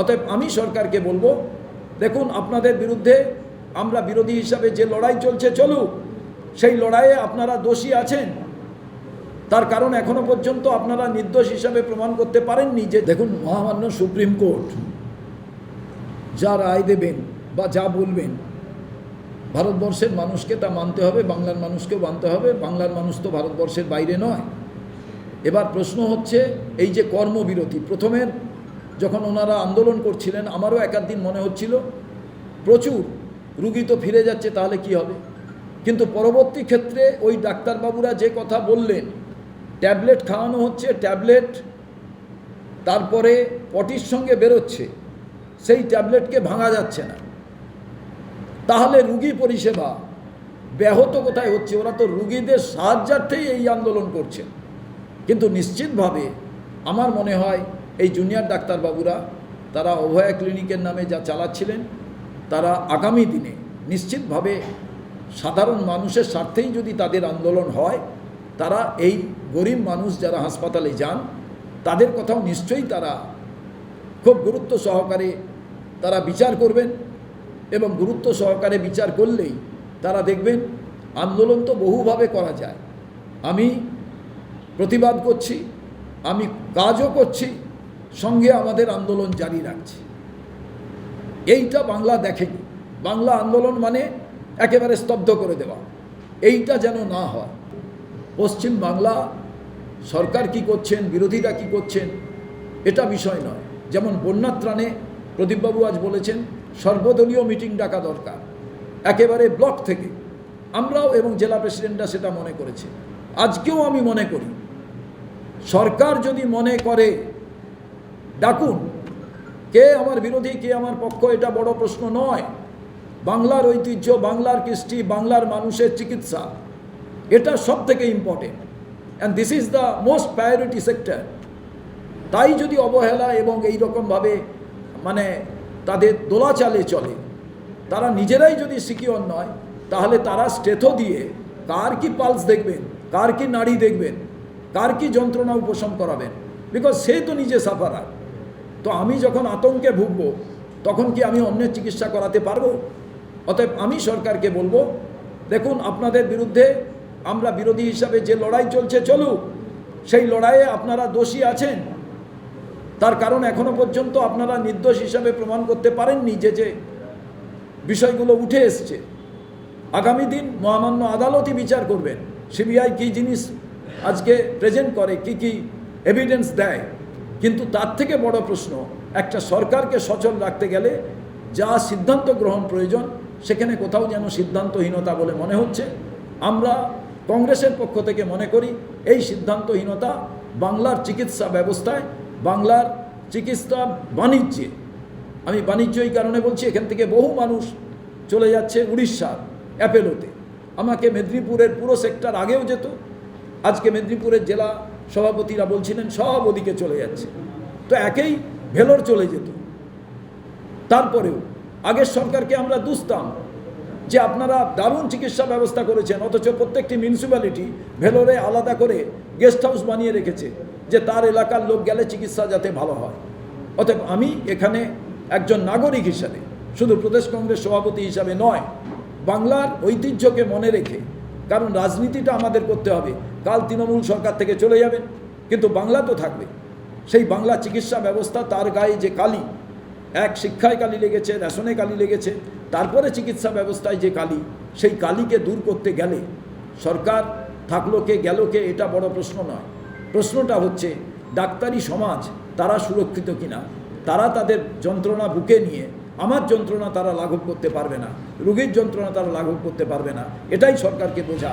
অতএব আমি সরকারকে বলব, দেখুন আপনাদের বিরুদ্ধে আমরা বিরোধী হিসাবে যে লড়াই চলছে চলুক, সেই লড়াইয়ে আপনারা দোষী আছেন। তার কারণ এখনও পর্যন্ত আপনারা নির্দোষ হিসাবে প্রমাণ করতে পারেননি যে, দেখুন মহামান্য সুপ্রিম কোর্ট যা রায় দেবেন বা যা বলবেন, ভারতবর্ষের মানুষকে তা মানতে হবে, বাংলার মানুষকেও মানতে হবে, বাংলার মানুষ তো ভারতবর্ষের বাইরে নয়। এবার প্রশ্ন হচ্ছে, এই যে কর্মবিরতি, প্রথমের যখন ওনারা আন্দোলন করছিলেন, আমারও একাধ দিন মনে হচ্ছিল, প্রচুর রুগী তো ফিরে যাচ্ছে, তাহলে কি হবে? কিন্তু পরবর্তী ক্ষেত্রে ওই ডাক্তারবাবুরা যে কথা বললেন, ট্যাবলেট খাওয়ানো হচ্ছে, ট্যাবলেট তারপরে পটির সঙ্গে বেরোচ্ছে, সেই ট্যাবলেটকে ভাঙা যাচ্ছে না। তাহলে রুগী পরিষেবা ব্যাহত কোথায় হচ্ছে? ওরা তো রুগীদের সাহায্যার্থেই এই আন্দোলন করছে। কিন্তু নিশ্চিতভাবে আমার মনে হয় এই জুনিয়র ডাক্তারবাবুরা, তারা অভয়া ক্লিনিকের নামে যা চালাচ্ছিলেন, তারা আগামী দিনে নিশ্চিতভাবে সাধারণ মানুষের স্বার্থেই যদি তাদের আন্দোলন হয়, তারা এই গরিব মানুষ যারা হাসপাতালে যান, তাদের কথাও নিশ্চয়ই তারা খুব গুরুত্ব সহকারে তারা বিচার করবেন এবং গুরুত্ব সহকারে বিচার করলেই তারা দেখবেন আন্দোলন তো বহুভাবে করা যায়। আমি প্রতিবাদ করছি, আমি কাজও করছি সঙ্গে আমাদের আন্দোলন জারি রাখছে। এইটা বাংলা দেখেনি। বাংলা আন্দোলন মানে একেবারে স্তব্ধ করে দেওয়া। এইটা যেন না হয়। পশ্চিম বাংলা সরকার কি করছেন, বিরোধীরা কি করছেন, এটা বিষয় নয়। যেমন বন্যার ত্রাণে প্রদীপবাবু আজ বলেছেন, সর্বদলীয় মিটিং ডাকা দরকার। একেবারে ব্লক থেকে। আমরাও এবং জেলা প্রেসিডেন্টরা সেটা মনে করেছে। আজকেও আমি মনে করি, সরকার যদি মনে করে ডাকুন। কে আমার বিরোধী, কে আমার পক্ষ, এটা বড় প্রশ্ন নয়। বাংলার ঐতিহ্য, বাংলার কৃষ্টি, বাংলার মানুষের চিকিৎসা, এটা সব থেকে important and this is the most priority sector তাই যদি অবহেলা এবং এই রকমভাবে মানে তাদের দোলাচালে চলে, তারা নিজেরাই যদি সিকিওর নয়, তাহলে তারা স্টেথো দিয়ে কার কি পালস দেখবেন, কার কি নাড়ি দেখবেন, কার কি যন্ত্রণা উপশম করাবেন। বিকজ সে তো নিজে সাফারার তো আমি যখন আতঙ্কে ভুগবো, তখন কি আমি অন্যের চিকিৎসা করাতে পারব? অতএব আমি সরকারকে বলব, দেখুন আপনাদের বিরুদ্ধে আমরা বিরোধী হিসাবে যে লড়াই চলছে চলুক, সেই লড়াইয়ে আপনারা দোষী আছেন। তার কারণ এখনও পর্যন্ত আপনারা নির্দোষ হিসাবে প্রমাণ করতে পারেননি যে যে বিষয়গুলো উঠে এসছে। আগামী দিন মহামান্য আদালতই বিচার করবেন। সিবিআই কী জিনিস আজকে প্রেজেন্ট করে, কি কি এভিডেন্স দেয়? কিন্তু তার থেকে বড় প্রশ্ন, একটা সরকারকে সচল রাখতে গেলে যা সিদ্ধান্ত গ্রহণ প্রয়োজন, সেখানে কোথাও যেন সিদ্ধান্তহীনতা বলে মনে হচ্ছে। আমরা কংগ্রেসের পক্ষ থেকে মনে করি, এই সিদ্ধান্তহীনতা বাংলার চিকিৎসা ব্যবস্থায়, বাংলার চিকিৎসা বাণিজ্যে। আমি বাণিজ্য এই কারণে বলছি, এখান থেকে বহু মানুষ চলে যাচ্ছে উড়িষ্যার অ্যাপেলোতে। আমাকে মেদিনীপুরের পুরো সেক্টর আগেও যেত, আজকে মেদিনীপুরের জেলা সভাপতিরা বলছিলেন, সব ওদিকে চলে যাচ্ছে। তো একেই ভেলোর চলে যেত। তারপরেও আগের সরকারকে আমরা দুষতাম যে আপনারা দারুণ চিকিৎসা ব্যবস্থা করেছেন, অথচ প্রত্যেকটি মিউনিসিপ্যালিটি ভেলোরে আলাদা করে গেস্ট হাউস বানিয়ে রেখেছে যে তার এলাকার লোক গেলে চিকিৎসা যাতে ভালো হয়। অতএব আমি এখানে একজন নাগরিক হিসাবে, শুধু প্রদেশ কংগ্রেস সভাপতি হিসাবে নয়, বাংলার ঐতিহ্যকে মনে রেখে কারণ রাজনীতিটা আমাদের করতে হবে। কাল তৃণমূল সরকার থেকে চলে যাবেন কিন্তু বাংলা তো থাকবে। সেই বাংলা চিকিৎসা ব্যবস্থা তার গায়ে যে কালি, এক শিক্ষায় কালি লেগেছে, রেশনে কালি লেগেছে, তারপরে চিকিৎসা ব্যবস্থায় যে কালি, সেই কালিকে দূর করতে গেলে সরকার থাকল কে, গেল কে, এটা বড় প্রশ্ন নয়। প্রশ্নটা হচ্ছে, ডাক্তারি সমাজ তারা সুরক্ষিত কিনা? তারা তাদের যন্ত্রণা বুকে নিয়ে আমার যন্ত্রণা তারা লাঘব করতে পারবে না, রোগীর যন্ত্রণা তারা লাঘব করতে পারবে না, এটাই সরকারকে বোঝা।